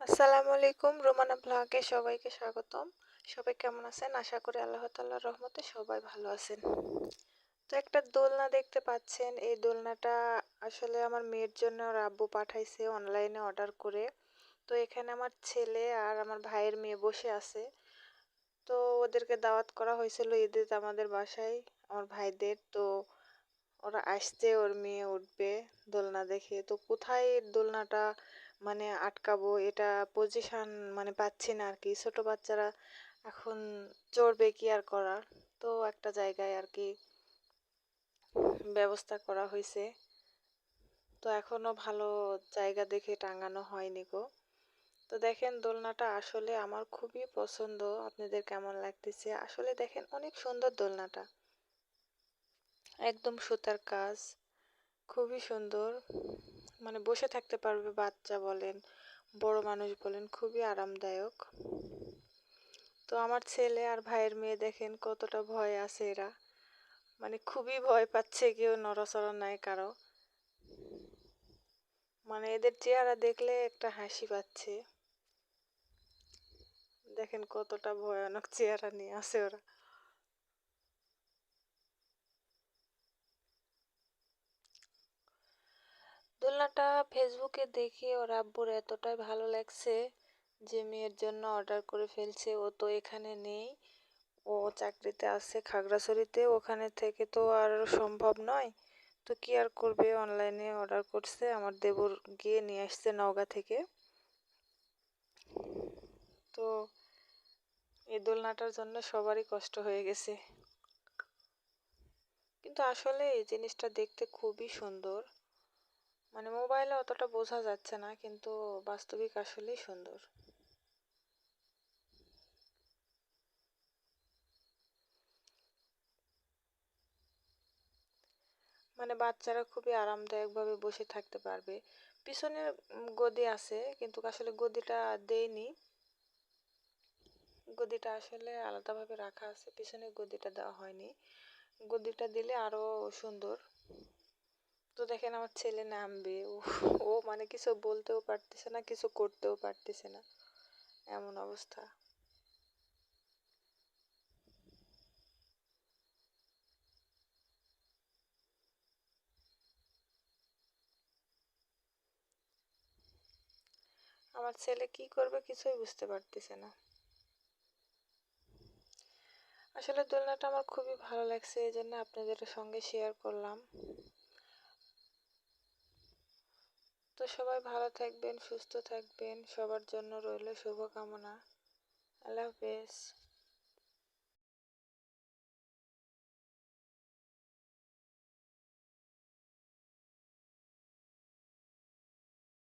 আসসালামু আলাইকুম। রোমানা ব্লগে সবাইকে স্বাগতম। সবাই কেমন আছেন? আশা করি আল্লাহ তাল্লাহ রহমতে সবাই ভালো আছেন। তো একটা দোলনা দেখতে পাচ্ছেন। এই দোলনাটা আসলে আমার মেয়ের জন্য ওর আব্বু পাঠাইছে অনলাইনে অর্ডার করে। তো এখানে আমার ছেলে আর আমার ভাইয়ের মেয়ে বসে আছে। তো ওদেরকে দাওয়াত করা হয়েছিল ঈদের আমাদের বাসায়, আমার ভাইদের। তো ওরা আসছে, ওর মেয়ে উঠবে দোলনা দেখে। তো কোথায় দোলনাটা? মানে আটকাবো, এটা পজিশান মানে পাচ্ছি না আর কি ছোটো বাচ্চারা এখন চড়বে কি আর করার? তো একটা জায়গায় আর কি ব্যবস্থা করা হয়েছে তো এখনও ভালো জায়গা দেখে টাঙানো হয়নি গো। তো দেখেন, দোলনাটা আসলে আমার খুবই পছন্দ। আপনাদের কেমন লাগতেছে? আসলে দেখেন, অনেক সুন্দর দোলনাটা। একদম সুতার কাজ, খুবই সুন্দর। মানে বসে থাকতে পারবে বাচ্চা বলেন, বড় মানুষ বলেন, খুবই আরামদায়ক। তো আমার ছেলে আর ভাইয়ের মেয়ে দেখেন কতটা ভয় আছে এরা। মানে খুবই ভয় পাচ্ছে কেউ নড়াচড়া নাই কারও। মানে এদের চেহারা দেখলে একটা হাসি পাচ্ছে। দেখেন কতটা ভয়ানক চেহারা নিয়ে আছে ওরা। দোলনাটা ফেসবুকে দেখে ওর আব্বুর এতটাই ভালো লাগছে যে মেয়ের জন্য অর্ডার করে ফেলছে। ও তো এখানে নেই, ও চাকরিতে আছে খাগড়াছড়িতে, ওখানে থেকে তো আর সম্ভব নয়। তো কি আর করবে, অনলাইনে অর্ডার করছে, আমার দেবর গিয়ে নিয়ে আসছে নওগাঁ থেকে। তো এই দোলনাটার জন্য সবারই কষ্ট হয়ে গেছে। কিন্তু আসলে এই জিনিসটা দেখতে খুবই সুন্দর। মানে মোবাইলে অতটা বোঝা যাচ্ছে না, কিন্তু বাস্তবিক আসলেই সুন্দর। মানে বাচ্চারা খুবই আরামদায়কভাবে বসে থাকতে পারবে। পিছনে গদি আছে, কিন্তু আসলে গদিটা দেয়নি। গদিটা আসলে আলাদাভাবে রাখা আছে, পিছনে গদিটা দেওয়া হয়নি। গদিটা দিলে আরও সুন্দর। তো দেখেন আমার ছেলে নামবে ও মানে কিছু বলতেও পারতেছে না, কিছু করতেও পারতেছে না, এমন অবস্থা। আমার ছেলে কি করবে কিছুই বুঝতে পারতেছে না। আসলে দোলনাটা আমার খুবই ভালো লাগছে, এই জন্য আপনাদের সঙ্গে শেয়ার করলাম। তো সবাই ভালো থাকবেন সুস্থ থাকবেন সবার জন্য রইল শুভকামনা। আল্লাহ হাফেজ।